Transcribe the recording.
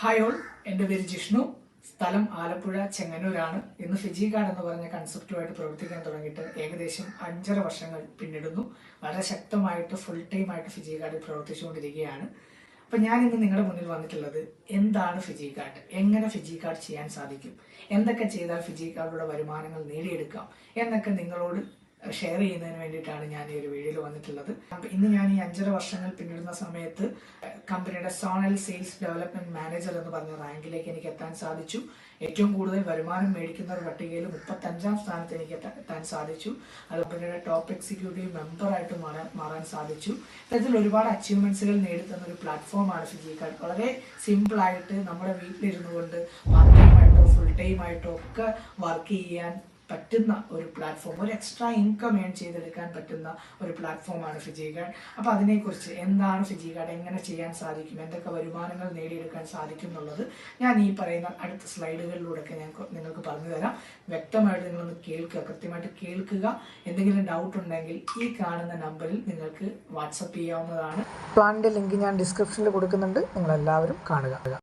Hi all എന്റെ പേര് ജിഷ്ണു. സ്ഥലം ആലപ്പുഴ ചെങ്ങന്നൂരാണ്. ഇന്ന് ഫിജി കാർഡ് എന്ന് പറഞ്ഞ കൺസെപ്റ്റുമായിട്ട് പ്രവർത്തിക്കാൻ തുടങ്ങിയിട്ട് ഏകദേശം അഞ്ചര വർഷങ്ങൾ പിന്നിടുന്നു. വളരെ ശക്തമായിട്ട് ഫുൾ ടൈം ആയിട്ട് ഫിജി കാർഡിൽ പ്രവർത്തിച്ചുകൊണ്ടിരിക്കുകയാണ്. അപ്പം ഞാൻ ഇന്ന് നിങ്ങളുടെ മുന്നിൽ വന്നിട്ടുള്ളത് എന്താണ് ഫിജി കാർഡ് എങ്ങനെ ഫിജി കാർഡ് ചെയ്യാൻ സാധിക്കും? എന്തൊക്കെ ചെയ്താൽ ഫിജി കാർഡിലൂടെ വരുമാനങ്ങൾ നേടിയെടുക്കാം? എന്നൊക്കെ നിങ്ങളോട് ഷെയർ ചെയ്യുന്നതിന് വേണ്ടിയിട്ടാണ് ഞാൻ ഈ ഒരു വീഡിയോയിൽ വന്നിട്ടുള്ളത്. ഇന്ന് ഞാൻ ഈ അഞ്ചര വർഷങ്ങൾ പിന്നിടുന്ന സമയത്ത് കമ്പനിയുടെ സോണൽ സെയിൽസ് ഡെവലപ്മെന്റ് മാനേജർ എന്ന് പറഞ്ഞ റാങ്കിലേക്ക് എനിക്ക് എത്താൻ സാധിച്ചു. ഏറ്റവും കൂടുതൽ വരുമാനം മേടിക്കുന്ന ഒരു പട്ടികയിൽ മുപ്പത്തഞ്ചാം സ്ഥാനത്ത് എനിക്ക് എത്താൻ സാധിച്ചു. അത് കമ്പനിയുടെ ടോപ്പ് എക്സിക്യൂട്ടീവ് മെമ്പറായിട്ട് മാറാൻ മാറാൻ സാധിച്ചു. ഇത്തരത്തിൽ ഒരുപാട് അച്ചീവ്മെന്റ്സുകൾ നേടിത്തന്ന ഒരു പ്ലാറ്റ്ഫോമാണ് ഫിജി. കാർഡ് വളരെ സിമ്പിൾ ആയിട്ട് നമ്മുടെ വീട്ടിലിരുന്നു കൊണ്ട് പാർട്ട് ടൈം ആയിട്ടോ ഫുൾ ടൈം ആയിട്ടോ ഒക്കെ വർക്ക് ചെയ്യാൻ പറ്റുന്ന ഒരു പ്ലാറ്റ്ഫോം ഒരു എക്സ്ട്രാ ഇൻകം ഏൺ ചെയ്തെടുക്കാൻ പറ്റുന്ന ഒരു പ്ലാറ്റ്ഫോമാണ് ഫിജി അപ്പോൾ അതിനെക്കുറിച്ച് എന്താണ് ഫിജി എങ്ങനെ ചെയ്യാൻ സാധിക്കും? എന്തൊക്കെ വരുമാനങ്ങൾ നേടിയെടുക്കാൻ സാധിക്കും എന്നുള്ളത് ഞാൻ ഈ പറയുന്ന അടുത്ത സ്ലൈഡുകളിലൂടെയൊക്കെ ഞാൻ നിങ്ങൾക്ക് പറഞ്ഞു തരാം. വ്യക്തമായിട്ട് നിങ്ങളൊന്ന് കേൾക്കുക കൃത്യമായിട്ട് കേൾക്കുക. എന്തെങ്കിലും ഡൗട്ട് ഉണ്ടെങ്കിൽ ഈ കാണുന്ന നമ്പറിൽ നിങ്ങൾക്ക് വാട്സപ്പ് ചെയ്യാവുന്നതാണ്. പ്ലാനിന്റെ ലിങ്ക് ഞാൻ ഡിസ്ക്രിപ്ഷനിൽ കൊടുക്കുന്നുണ്ട്. നിങ്ങളെല്ലാവരും കാണുക.